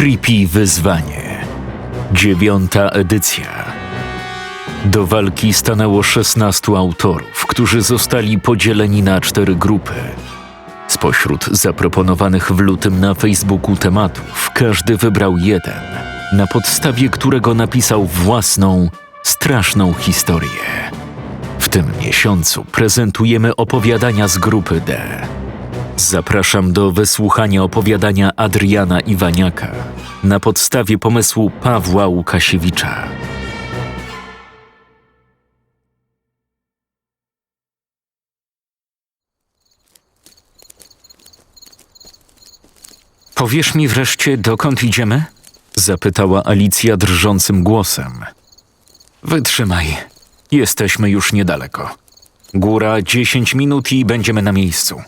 Creepy Wyzwanie. Dziewiąta edycja. Do walki stanęło 16 autorów, którzy zostali podzieleni na cztery grupy. Spośród zaproponowanych w lutym na Facebooku tematów, każdy wybrał jeden, na podstawie którego napisał własną, straszną historię. W tym miesiącu prezentujemy opowiadania z grupy D. Zapraszam do wysłuchania opowiadania Adriana Iwaniaka na podstawie pomysłu Pawła Łukasiewicza. Powiesz mi wreszcie, dokąd idziemy? Zapytała Alicja drżącym głosem. Wytrzymaj. Jesteśmy już niedaleko. Góra 10 minut i będziemy na miejscu.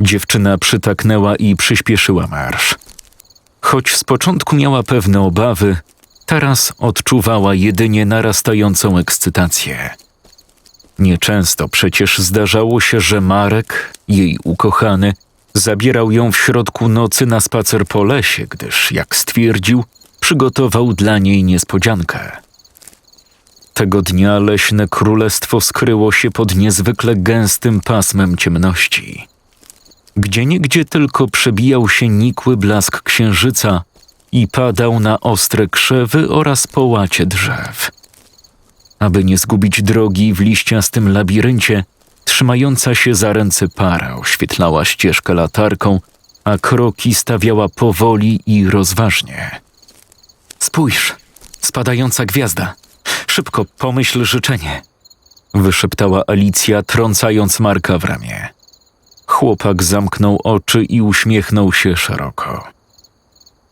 Dziewczyna przytaknęła i przyspieszyła marsz. Choć z początku miała pewne obawy, teraz odczuwała jedynie narastającą ekscytację. Nieczęsto przecież zdarzało się, że Marek, jej ukochany, zabierał ją w środku nocy na spacer po lesie, gdyż, jak stwierdził, przygotował dla niej niespodziankę. Tego dnia leśne królestwo skryło się pod niezwykle gęstym pasmem ciemności. Gdzie niegdzie tylko przebijał się nikły blask księżyca i padał na ostre krzewy oraz połacie drzew. Aby nie zgubić drogi w liściastym labiryncie, trzymająca się za ręce para oświetlała ścieżkę latarką, a kroki stawiała powoli i rozważnie. Spójrz, spadająca gwiazda. Szybko pomyśl życzenie. Wyszeptała Alicja, trącając Marka w ramię. Chłopak zamknął oczy i uśmiechnął się szeroko.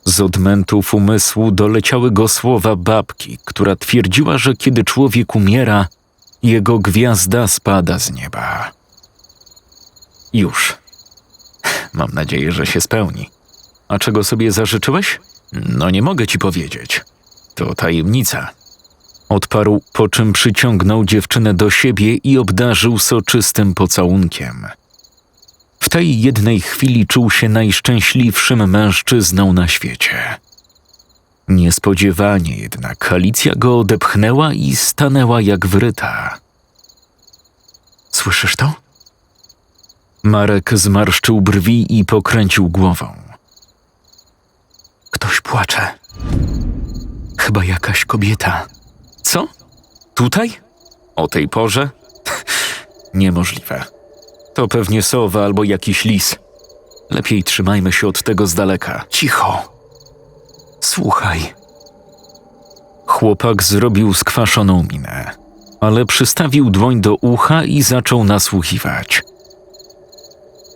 Z odmętów umysłu doleciały go słowa babki, która twierdziła, że kiedy człowiek umiera, jego gwiazda spada z nieba. Już. Mam nadzieję, że się spełni. A czego sobie zażyczyłeś? No nie mogę ci powiedzieć. To tajemnica. Odparł, po czym przyciągnął dziewczynę do siebie i obdarzył soczystym pocałunkiem. W tej jednej chwili czuł się najszczęśliwszym mężczyzną na świecie. Niespodziewanie jednak Alicja go odepchnęła i stanęła jak wryta. Słyszysz to? Marek zmarszczył brwi i pokręcił głową. Ktoś płacze. Chyba jakaś kobieta. Co? Tutaj? O tej porze? Niemożliwe. To pewnie sowa albo jakiś lis. Lepiej trzymajmy się od tego z daleka. Cicho. Słuchaj. Chłopak zrobił skwaszoną minę, ale przystawił dłoń do ucha i zaczął nasłuchiwać.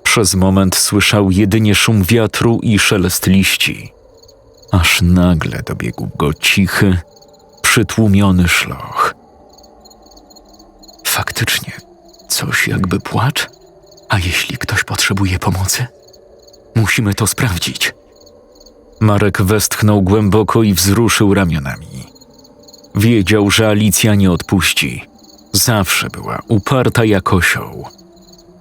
Przez moment słyszał jedynie szum wiatru i szelest liści, aż nagle dobiegł go cichy, przytłumiony szloch. Faktycznie, coś jakby płacz? A jeśli ktoś potrzebuje pomocy? Musimy to sprawdzić. Marek westchnął głęboko i wzruszył ramionami. Wiedział, że Alicja nie odpuści. Zawsze była uparta jak osioł.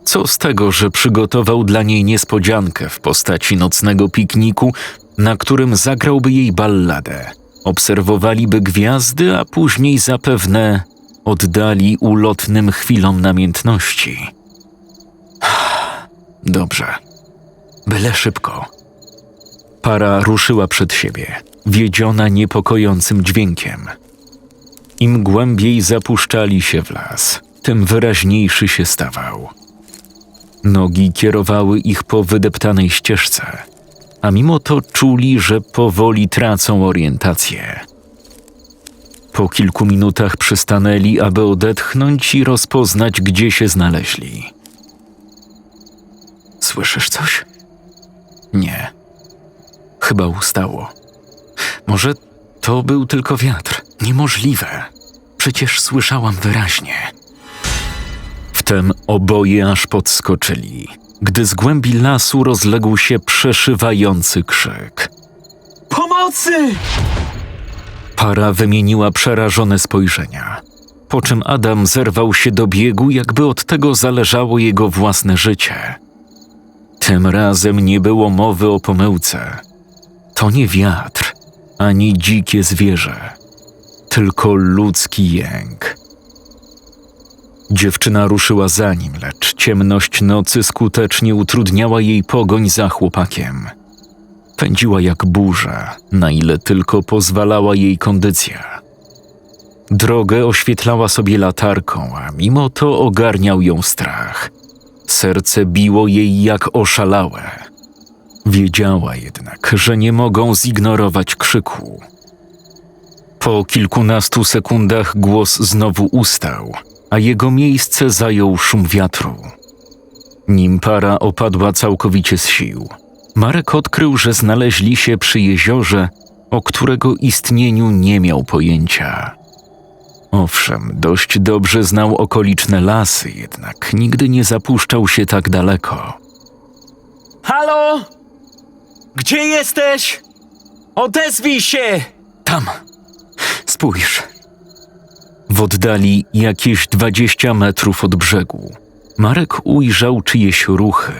Co z tego, że przygotował dla niej niespodziankę w postaci nocnego pikniku, na którym zagrałby jej balladę. Obserwowaliby gwiazdy, a później zapewne oddali ulotnym chwilom namiętności. Dobrze. Byle szybko. Para ruszyła przed siebie, wiedziona niepokojącym dźwiękiem. Im głębiej zapuszczali się w las, tym wyraźniejszy się stawał. Nogi kierowały ich po wydeptanej ścieżce, a mimo to czuli, że powoli tracą orientację. Po kilku minutach przystanęli, aby odetchnąć i rozpoznać, gdzie się znaleźli. Słyszysz coś? Nie. Chyba ustało. Może to był tylko wiatr. Niemożliwe. Przecież słyszałam wyraźnie. Wtem oboje aż podskoczyli, gdy z głębi lasu rozległ się przeszywający krzyk. Pomocy! Para wymieniła przerażone spojrzenia, po czym Adam zerwał się do biegu, jakby od tego zależało jego własne życie. Tym razem nie było mowy o pomyłce. To nie wiatr, ani dzikie zwierzę, tylko ludzki jęk. Dziewczyna ruszyła za nim, lecz ciemność nocy skutecznie utrudniała jej pogoń za chłopakiem. Pędziła jak burza, na ile tylko pozwalała jej kondycja. Drogę oświetlała sobie latarką, a mimo to ogarniał ją strach. Serce biło jej jak oszalałe. Wiedziała jednak, że nie mogą zignorować krzyku. Po kilkunastu sekundach głos znowu ustał, a jego miejsce zajął szum wiatru. Nim para opadła całkowicie z sił, Marek odkrył, że znaleźli się przy jeziorze, o którego istnieniu nie miał pojęcia. Owszem, dość dobrze znał okoliczne lasy, jednak nigdy nie zapuszczał się tak daleko. Halo? Gdzie jesteś? Odezwij się! Tam. Spójrz. W oddali jakieś dwadzieścia metrów od brzegu Marek ujrzał czyjeś ruchy,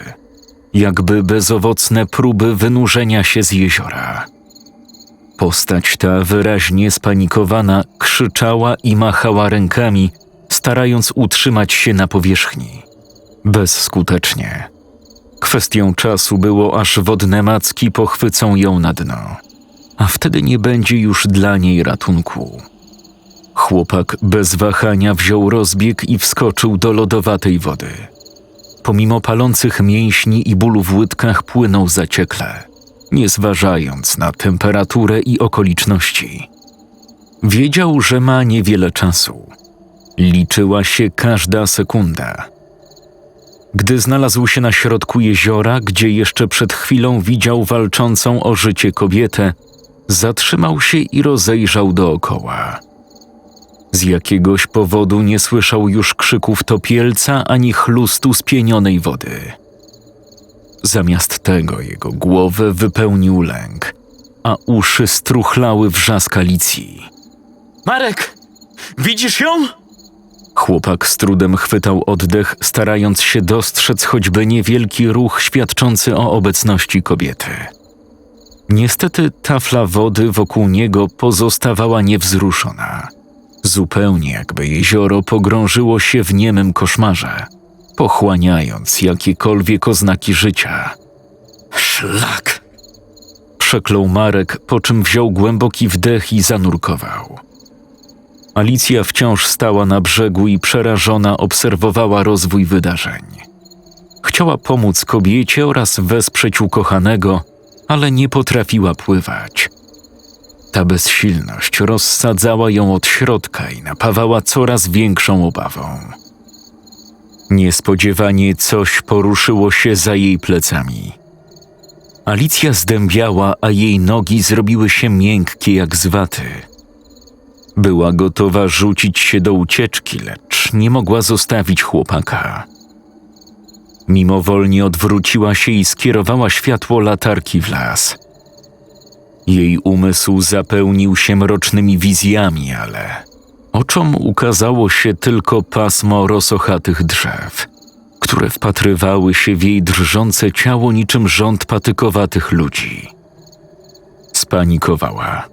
jakby bezowocne próby wynurzenia się z jeziora. Postać ta wyraźnie spanikowana krzyczała i machała rękami, starając utrzymać się na powierzchni. Bezskutecznie. Kwestią czasu było, aż wodne macki pochwycą ją na dno a wtedy nie będzie już dla niej ratunku. Chłopak bez wahania wziął rozbieg i wskoczył do lodowatej wody. Pomimo palących mięśni i bólu w łydkach płynął zaciekle, nie zważając na temperaturę i okoliczności. Wiedział, że ma niewiele czasu. Liczyła się każda sekunda. Gdy znalazł się na środku jeziora, gdzie jeszcze przed chwilą widział walczącą o życie kobietę, zatrzymał się i rozejrzał dookoła. Z jakiegoś powodu nie słyszał już krzyków topielca ani chlustu spienionej wody. Zamiast tego jego głowę wypełnił lęk, a uszy struchlały wrzask Alicji. Marek! Widzisz ją? Chłopak z trudem chwytał oddech, starając się dostrzec choćby niewielki ruch świadczący o obecności kobiety. Niestety tafla wody wokół niego pozostawała niewzruszona. Zupełnie jakby jezioro pogrążyło się w niemym koszmarze, pochłaniając jakiekolwiek oznaki życia. Szlak! Przeklął Marek, po czym wziął głęboki wdech i zanurkował. Alicja wciąż stała na brzegu i przerażona obserwowała rozwój wydarzeń. Chciała pomóc kobiecie oraz wesprzeć ukochanego, ale nie potrafiła pływać. Ta bezsilność rozsadzała ją od środka i napawała coraz większą obawą. Niespodziewanie coś poruszyło się za jej plecami. Alicja zdębiała, a jej nogi zrobiły się miękkie jak z waty. Była gotowa rzucić się do ucieczki, lecz nie mogła zostawić chłopaka. Mimowolnie odwróciła się i skierowała światło latarki w las. Jej umysł zapełnił się mrocznymi wizjami, ale oczom ukazało się tylko pasmo rosochatych drzew, które wpatrywały się w jej drżące ciało niczym rząd patykowatych ludzi. Spanikowała.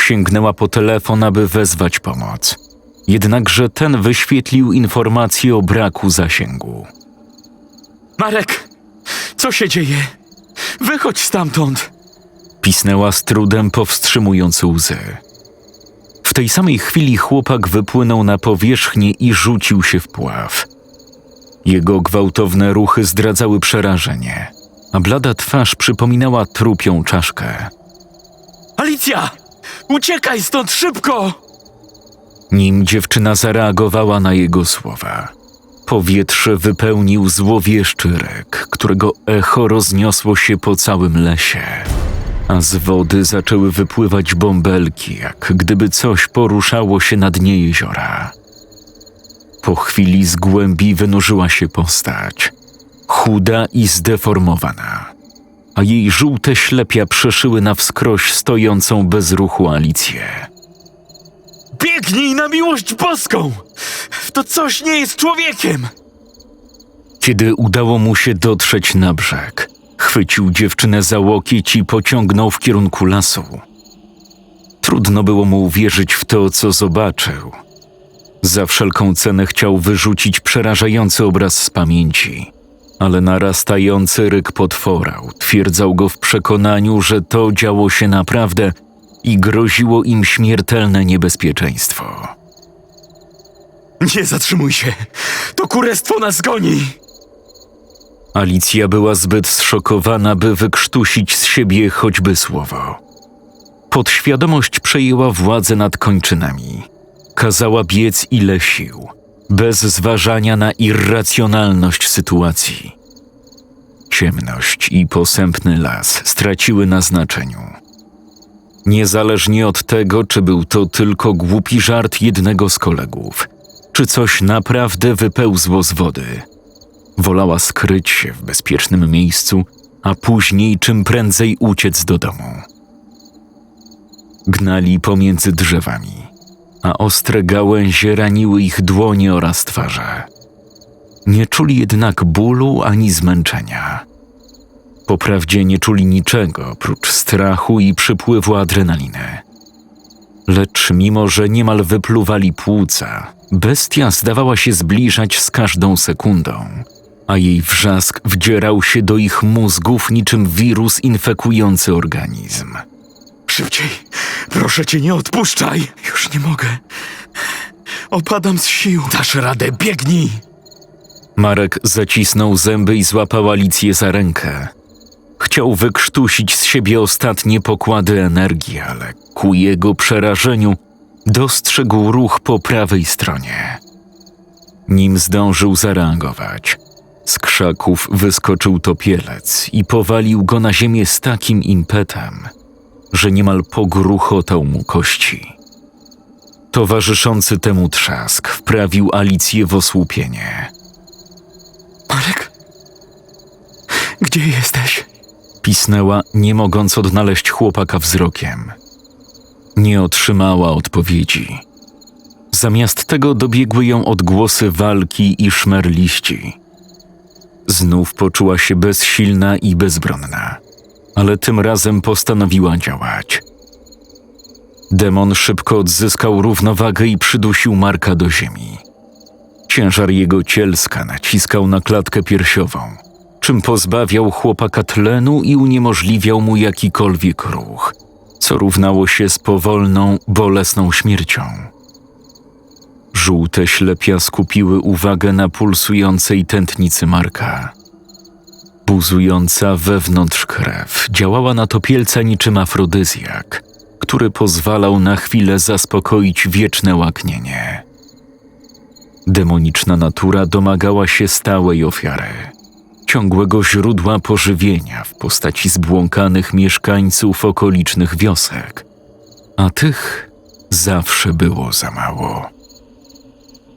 Sięgnęła po telefon, aby wezwać pomoc. Jednakże ten wyświetlił informację o braku zasięgu. Marek! Co się dzieje? Wychodź stamtąd! Pisnęła z trudem, powstrzymując łzy. W tej samej chwili chłopak wypłynął na powierzchnię i rzucił się w pław. Jego gwałtowne ruchy zdradzały przerażenie, a blada twarz przypominała trupią czaszkę. Alicja! Uciekaj stąd szybko! Nim dziewczyna zareagowała na jego słowa, powietrze wypełnił złowieszczy ryk, którego echo rozniosło się po całym lesie, a z wody zaczęły wypływać bąbelki, jak gdyby coś poruszało się na dnie jeziora. Po chwili z głębi wynurzyła się postać, chuda i zdeformowana, a jej żółte ślepia przeszyły na wskroś stojącą bez ruchu Alicję. Biegnij na miłość boską! To coś nie jest człowiekiem! Kiedy udało mu się dotrzeć na brzeg, Chwycił dziewczynę za łokieć i pociągnął w kierunku lasu. Trudno było mu uwierzyć w to, co zobaczył. Za wszelką cenę chciał wyrzucić przerażający obraz z pamięci, ale narastający ryk potwora utwierdzał go w przekonaniu, że to działo się naprawdę i groziło im śmiertelne niebezpieczeństwo. Nie zatrzymuj się! To kurestwo nas goni! Alicja była zbyt zszokowana, by wykrztusić z siebie choćby słowo. Podświadomość przejęła władzę nad kończynami. Kazała biec ile sił, bez zważania na irracjonalność sytuacji. Ciemność i posępny las straciły na znaczeniu. Niezależnie od tego, czy był to tylko głupi żart jednego z kolegów, czy coś naprawdę wypełzło z wody – Wolała skryć się w bezpiecznym miejscu, a później czym prędzej uciec do domu. Gnali pomiędzy drzewami, a ostre gałęzie raniły ich dłonie oraz twarze. Nie czuli jednak bólu ani zmęczenia. Poprawdzie nie czuli niczego oprócz strachu i przypływu adrenaliny. Lecz mimo, że niemal wypluwali płuca, bestia zdawała się zbliżać z każdą sekundą a jej wrzask wdzierał się do ich mózgów niczym wirus infekujący organizm. Szybciej! Proszę cię, nie odpuszczaj! Już nie mogę. Opadam z sił. Dasz radę, biegnij! Marek zacisnął zęby i złapał Alicję za rękę. Chciał wykrztusić z siebie ostatnie pokłady energii, ale ku jego przerażeniu dostrzegł ruch po prawej stronie. Nim zdążył zareagować, z krzaków wyskoczył topielec i powalił go na ziemię z takim impetem, że niemal pogruchotał mu kości. Towarzyszący temu trzask wprawił Alicję w osłupienie. Marek? Gdzie jesteś? Pisnęła, nie mogąc odnaleźć chłopaka wzrokiem. Nie otrzymała odpowiedzi. Zamiast tego dobiegły ją odgłosy walki i szmer liści. Znów poczuła się bezsilna i bezbronna, ale tym razem postanowiła działać. Demon szybko odzyskał równowagę i przydusił Marka do ziemi. Ciężar jego cielska naciskał na klatkę piersiową, czym pozbawiał chłopaka tlenu i uniemożliwiał mu jakikolwiek ruch, co równało się z powolną, bolesną śmiercią. Żółte ślepia skupiły uwagę na pulsującej tętnicy Marka. Buzująca wewnątrz krew działała na topielca niczym afrodyzjak, który pozwalał na chwilę zaspokoić wieczne łaknienie. Demoniczna natura domagała się stałej ofiary, ciągłego źródła pożywienia w postaci zbłąkanych mieszkańców okolicznych wiosek, a tych zawsze było za mało.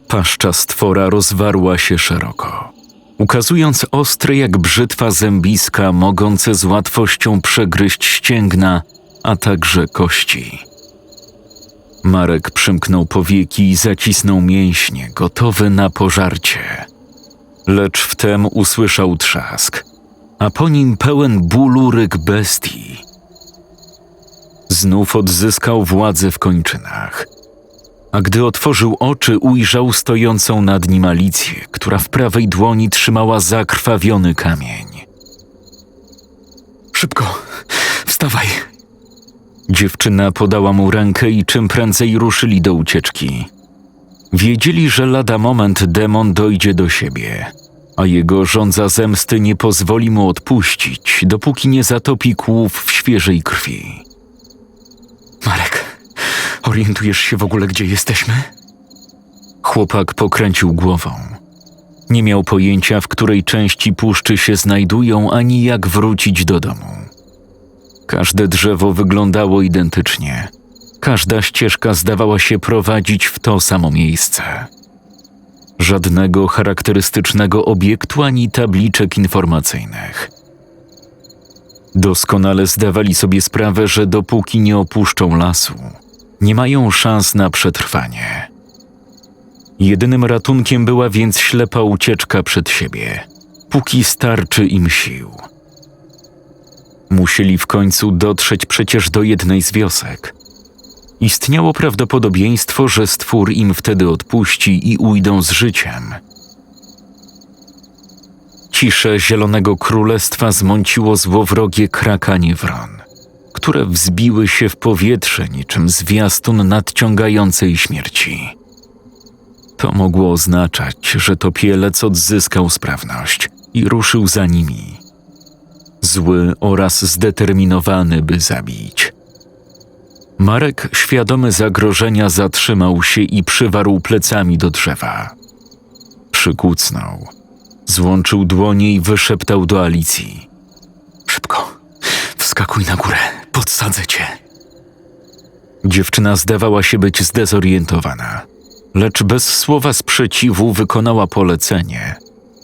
Paszcza stwora rozwarła się szeroko, ukazując ostre jak brzytwa zębiska, mogące z łatwością przegryźć ścięgna, a także kości. Marek przymknął powieki i zacisnął mięśnie, gotowy na pożarcie. Lecz wtem usłyszał trzask, a po nim pełen bólu ryk bestii. Znów odzyskał władzę w kończynach – a gdy otworzył oczy, ujrzał stojącą nad nim Alicję, która w prawej dłoni trzymała zakrwawiony kamień. Szybko! Wstawaj! Dziewczyna podała mu rękę i czym prędzej ruszyli do ucieczki. Wiedzieli, że lada moment demon dojdzie do siebie, a jego żądza zemsty nie pozwoli mu odpuścić, dopóki nie zatopi kłów w świeżej krwi. Marek, orientujesz się w ogóle, gdzie jesteśmy? Chłopak pokręcił głową. Nie miał pojęcia, w której części puszczy się znajdują, ani jak wrócić do domu. Każde drzewo wyglądało identycznie. Każda ścieżka zdawała się prowadzić w to samo miejsce. Żadnego charakterystycznego obiektu ani tabliczek informacyjnych. Doskonale zdawali sobie sprawę, że dopóki nie opuszczą lasu, nie mają szans na przetrwanie. Jedynym ratunkiem była więc ślepa ucieczka przed siebie, póki starczy im sił. Musieli w końcu dotrzeć przecież do jednej z wiosek. Istniało prawdopodobieństwo, że stwór im wtedy odpuści i ujdą z życiem. Ciszę Zielonego Królestwa zmąciło złowrogie krakanie wron, które wzbiły się w powietrze niczym zwiastun nadciągającej śmierci. To mogło oznaczać, że topielec odzyskał sprawność i ruszył za nimi. Zły oraz zdeterminowany, by zabić. Marek, świadomy zagrożenia, zatrzymał się i przywarł plecami do drzewa. Przykucnął. Złączył dłonie i wyszeptał do Alicji. Szybko, wskakuj na górę, podsadzę cię. Dziewczyna zdawała się być zdezorientowana, lecz bez słowa sprzeciwu wykonała polecenie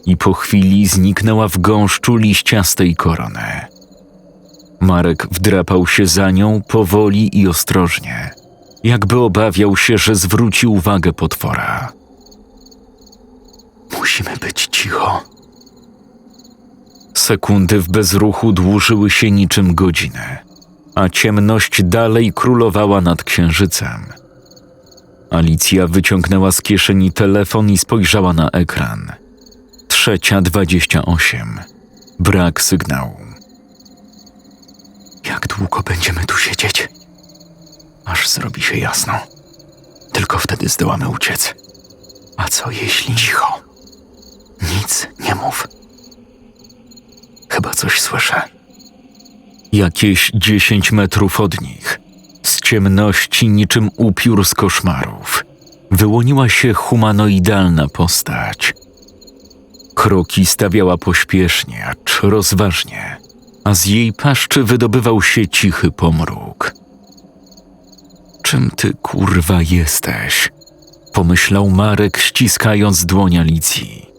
i po chwili zniknęła w gąszczu liściastej korony. Marek wdrapał się za nią powoli i ostrożnie, jakby obawiał się, że zwróci uwagę potwora. Musimy być cicho. Sekundy w bezruchu dłużyły się niczym godziny, a ciemność dalej królowała nad księżycem. Alicja wyciągnęła z kieszeni telefon i spojrzała na ekran. Trzecia dwadzieścia osiem. Brak sygnału. Jak długo będziemy tu siedzieć? Aż zrobi się jasno. Tylko wtedy zdołamy uciec. A co jeśli... Cicho. Nic nie mów. Chyba coś słyszę. Jakieś dziesięć metrów od nich, z ciemności niczym upiór z koszmarów, wyłoniła się humanoidalna postać. Kroki stawiała pośpiesznie, acz rozważnie, a z jej paszczy wydobywał się cichy pomruk. Czym ty kurwa jesteś? Pomyślał Marek, ściskając dłoń Alicji.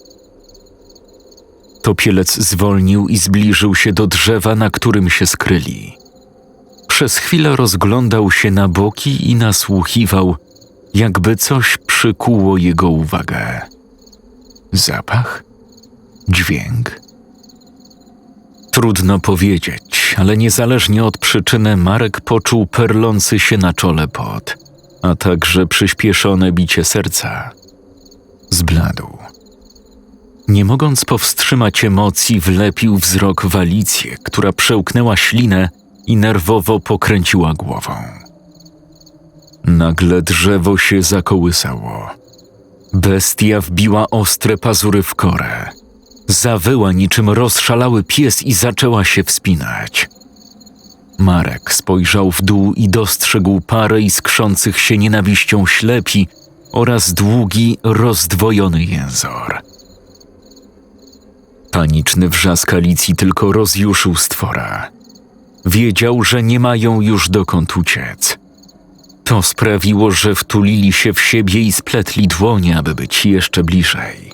Topielec zwolnił i zbliżył się do drzewa, na którym się skryli. Przez chwilę rozglądał się na boki i nasłuchiwał, jakby coś przykuło jego uwagę. Zapach? Dźwięk? Trudno powiedzieć, ale niezależnie od przyczyny Marek poczuł perlący się na czole pot, a także przyspieszone bicie serca. Zbladł. Nie mogąc powstrzymać emocji, wlepił wzrok w Alicję, która przełknęła ślinę i nerwowo pokręciła głową. Nagle drzewo się zakołysało. Bestia wbiła ostre pazury w korę. Zawyła niczym rozszalały pies i zaczęła się wspinać. Marek spojrzał w dół i dostrzegł parę iskrzących się nienawiścią ślepi oraz długi, rozdwojony jęzor. Paniczny wrzask Alicji tylko rozjuszył stwora. Wiedział, że nie mają już dokąd uciec. To sprawiło, że wtulili się w siebie i spletli dłonie, aby być jeszcze bliżej.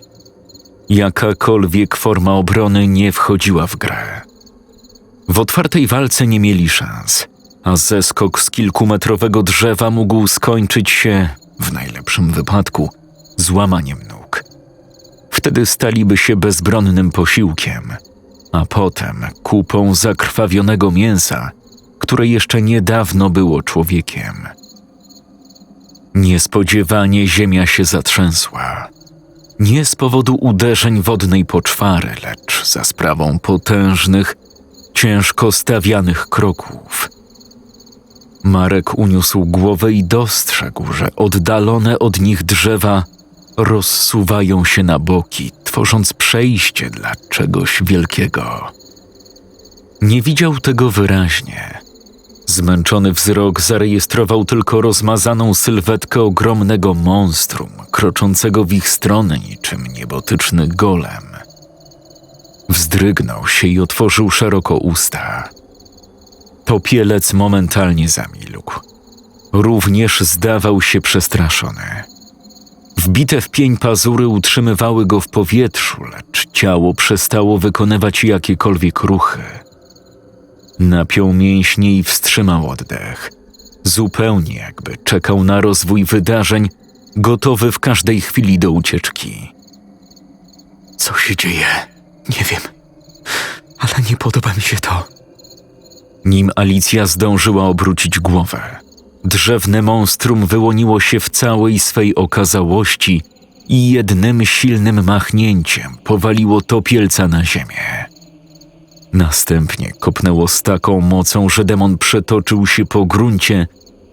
Jakakolwiek forma obrony nie wchodziła w grę. W otwartej walce nie mieli szans, a zeskok z kilkumetrowego drzewa mógł skończyć się, w najlepszym wypadku, złamaniem nóg. Wtedy staliby się bezbronnym posiłkiem, a potem kupą zakrwawionego mięsa, które jeszcze niedawno było człowiekiem. Niespodziewanie ziemia się zatrzęsła. Nie z powodu uderzeń wodnej poczwary, lecz za sprawą potężnych, ciężko stawianych kroków. Marek uniósł głowę i dostrzegł, że oddalone od nich drzewa rozsuwają się na boki, tworząc przejście dla czegoś wielkiego. Nie widział tego wyraźnie. Zmęczony wzrok zarejestrował tylko rozmazaną sylwetkę ogromnego monstrum, kroczącego w ich stronę niczym niebotyczny golem. Wzdrygnął się i otworzył szeroko usta. Topielec momentalnie zamilkł. Również zdawał się przestraszony. Wbite w pień pazury utrzymywały go w powietrzu, lecz ciało przestało wykonywać jakiekolwiek ruchy. Napiął mięśnie i wstrzymał oddech. Zupełnie jakby czekał na rozwój wydarzeń, gotowy w każdej chwili do ucieczki. Co się dzieje? Nie wiem. Ale nie podoba mi się to. Nim Alicja zdążyła obrócić głowę, drzewne monstrum wyłoniło się w całej swej okazałości i jednym silnym machnięciem powaliło topielca na ziemię. Następnie kopnęło z taką mocą, że demon przetoczył się po gruncie,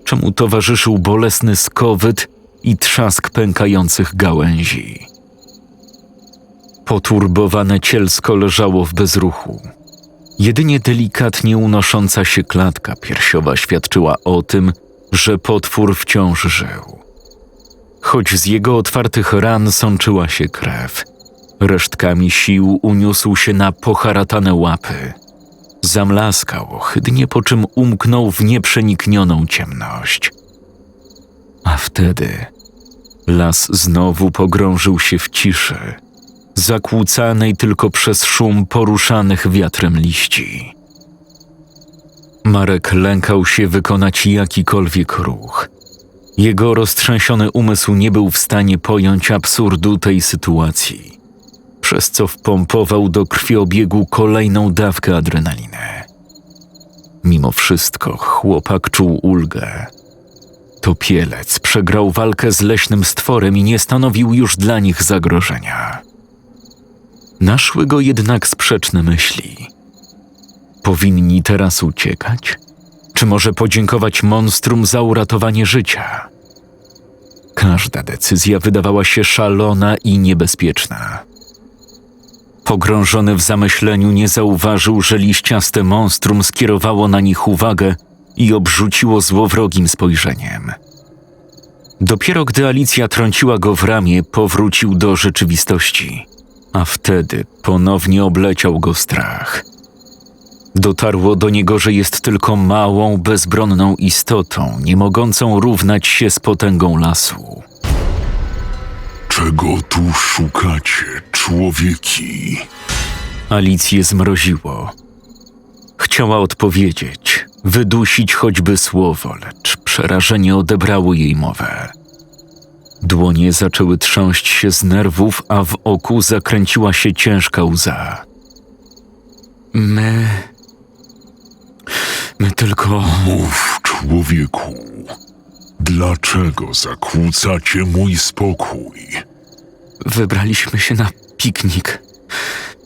czemu towarzyszył bolesny skowyt i trzask pękających gałęzi. Poturbowane cielsko leżało w bezruchu. Jedynie delikatnie unosząca się klatka piersiowa świadczyła o tym, że potwór wciąż żył. Choć z jego otwartych ran sączyła się krew, resztkami sił uniósł się na poharatane łapy. Zamlaskał ohydnie, po czym umknął w nieprzeniknioną ciemność. A wtedy las znowu pogrążył się w ciszy, zakłócanej tylko przez szum poruszanych wiatrem liści. Marek lękał się wykonać jakikolwiek ruch. Jego roztrzęsiony umysł nie był w stanie pojąć absurdu tej sytuacji, przez co wpompował do krwiobiegu kolejną dawkę adrenaliny. Mimo wszystko chłopak czuł ulgę. Topielec przegrał walkę z leśnym stworem i nie stanowił już dla nich zagrożenia. Naszły go jednak sprzeczne myśli. Powinni teraz uciekać? Czy może podziękować monstrum za uratowanie życia? Każda decyzja wydawała się szalona i niebezpieczna. Pogrążony w zamyśleniu nie zauważył, że liściaste monstrum skierowało na nich uwagę i obrzuciło złowrogim spojrzeniem. Dopiero gdy Alicja trąciła go w ramię, powrócił do rzeczywistości, a wtedy ponownie obleciał go strach. Dotarło do niego, że jest tylko małą, bezbronną istotą, nie mogącą równać się z potęgą lasu. Czego tu szukacie, człowieki? Alicję zmroziło. Chciała odpowiedzieć, wydusić choćby słowo, lecz przerażenie odebrało jej mowę. Dłonie zaczęły trząść się z nerwów, a w oku zakręciła się ciężka łza. My. My tylko. Mów, człowieku. Dlaczego zakłócacie mój spokój? Wybraliśmy się na piknik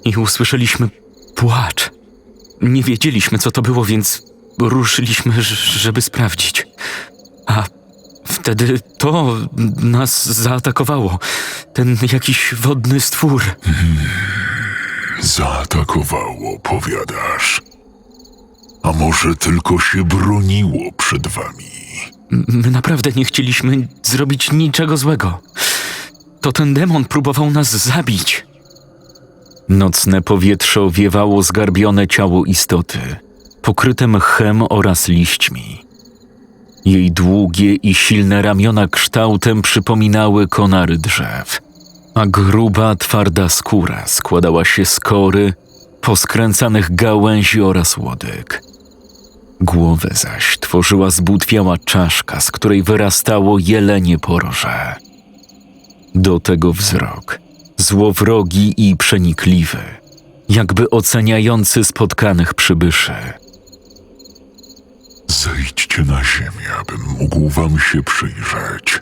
i usłyszeliśmy płacz. Nie wiedzieliśmy, co to było, więc ruszyliśmy, żeby sprawdzić. A wtedy to nas zaatakowało. Ten jakiś wodny stwór. Zaatakowało, powiadasz. A może tylko się broniło przed wami? My naprawdę nie chcieliśmy zrobić niczego złego. To ten demon próbował nas zabić. Nocne powietrze owiewało zgarbione ciało istoty, pokryte mchem oraz liśćmi. Jej długie i silne ramiona kształtem przypominały konary drzew, a gruba, twarda skóra składała się z kory, poskręcanych gałęzi oraz łodyg. Głowę zaś tworzyła zbutwiała czaszka, z której wyrastało jelenie poroże. Do tego wzrok, złowrogi i przenikliwy, jakby oceniający spotkanych przybyszy. Zejdźcie na ziemię, abym mógł wam się przyjrzeć.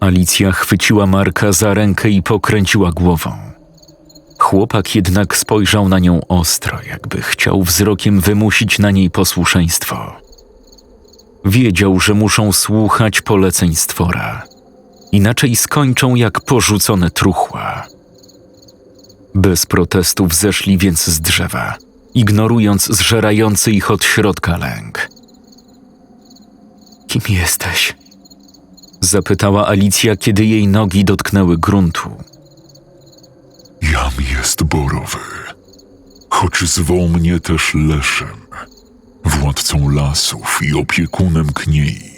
Alicja chwyciła Marka za rękę i pokręciła głową. Chłopak jednak spojrzał na nią ostro, jakby chciał wzrokiem wymusić na niej posłuszeństwo. Wiedział, że muszą słuchać poleceń stwora, inaczej skończą jak porzucone truchła. Bez protestów zeszli więc z drzewa, ignorując zżerający ich od środka lęk. Kim jesteś? Zapytała Alicja, kiedy jej nogi dotknęły gruntu. Jam jest borowy, choć zwą mnie też Leszem, władcą lasów i opiekunem kniei.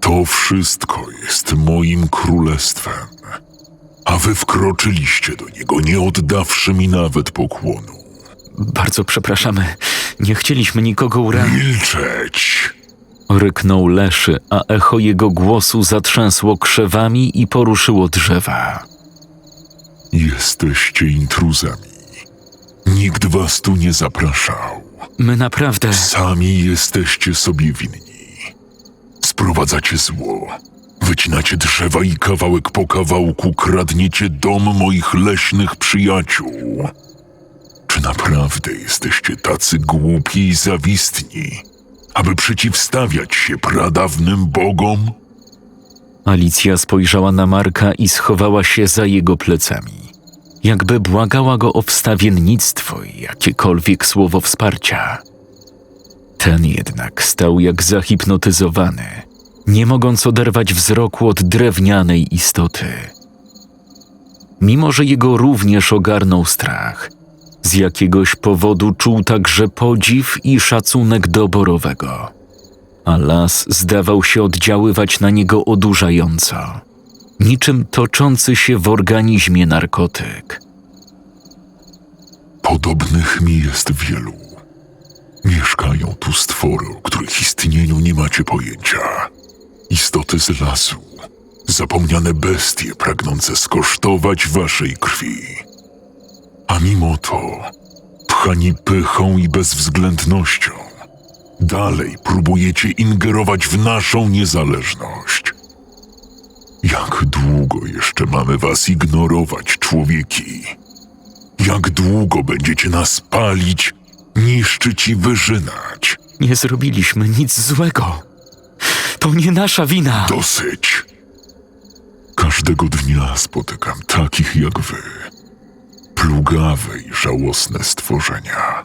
To wszystko jest moim królestwem, a wy wkroczyliście do niego, nie oddawszy mi nawet pokłonu. Bardzo przepraszamy, nie chcieliśmy nikogo uranić. Milczeć! Ryknął Leszy, a echo jego głosu zatrzęsło krzewami i poruszyło drzewa. Jesteście intruzami. Nikt was tu nie zapraszał. My naprawdę. Sami jesteście sobie winni. Sprowadzacie zło. Wycinacie drzewa i kawałek po kawałku kradniecie dom moich leśnych przyjaciół. Czy naprawdę jesteście tacy głupi i zawistni, aby przeciwstawiać się pradawnym bogom? Alicja spojrzała na Marka i schowała się za jego plecami. Jakby błagała go o wstawiennictwo i jakiekolwiek słowo wsparcia. Ten jednak stał jak zahipnotyzowany, nie mogąc oderwać wzroku od drewnianej istoty. Mimo, że jego również ogarnął strach, z jakiegoś powodu czuł także podziw i szacunek do Borowego a las zdawał się oddziaływać na niego odurzająco, niczym toczący się w organizmie narkotyk. Podobnych mi jest wielu. Mieszkają tu stwory, o których istnieniu nie macie pojęcia. Istoty z lasu, zapomniane bestie pragnące skosztować waszej krwi. A mimo to, pchani pychą i bezwzględnością, dalej próbujecie ingerować w naszą niezależność. Jak długo jeszcze mamy was ignorować, człowieki? Jak długo będziecie nas palić, niszczyć i wyżynać? Nie zrobiliśmy nic złego. To nie nasza wina. Dosyć. Każdego dnia spotykam takich jak wy. Plugawe i żałosne stworzenia.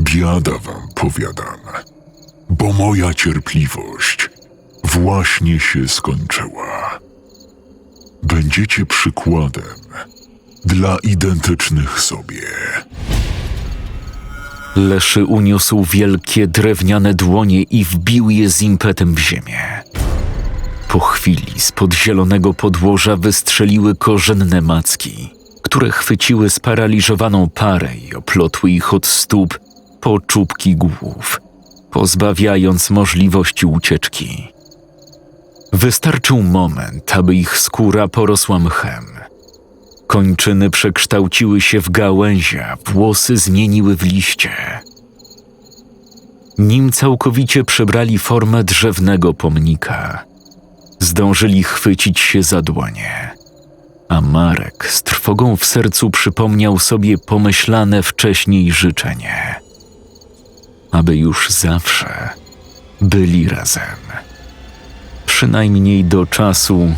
Biada wam, powiadam, bo moja cierpliwość właśnie się skończyła. Będziecie przykładem dla identycznych sobie. Leszy uniósł wielkie drewniane dłonie i wbił je z impetem w ziemię. Po chwili spod zielonego podłoża wystrzeliły korzenne macki, które chwyciły sparaliżowaną parę i oplotły ich od stóp po czubki głów, pozbawiając możliwości ucieczki. Wystarczył moment, aby ich skóra porosła mchem. Kończyny przekształciły się w gałęzie, włosy zmieniły w liście. Nim całkowicie przybrali formę drzewnego pomnika, zdążyli chwycić się za dłonie. A Marek z trwogą w sercu przypomniał sobie pomyślane wcześniej życzenie, aby już zawsze byli razem. Przynajmniej do czasu,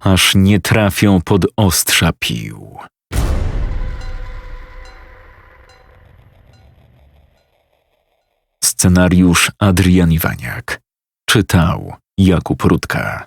aż nie trafią pod ostrza pił. Scenariusz Adrian Iwaniak. Czytał Jakub Rutka.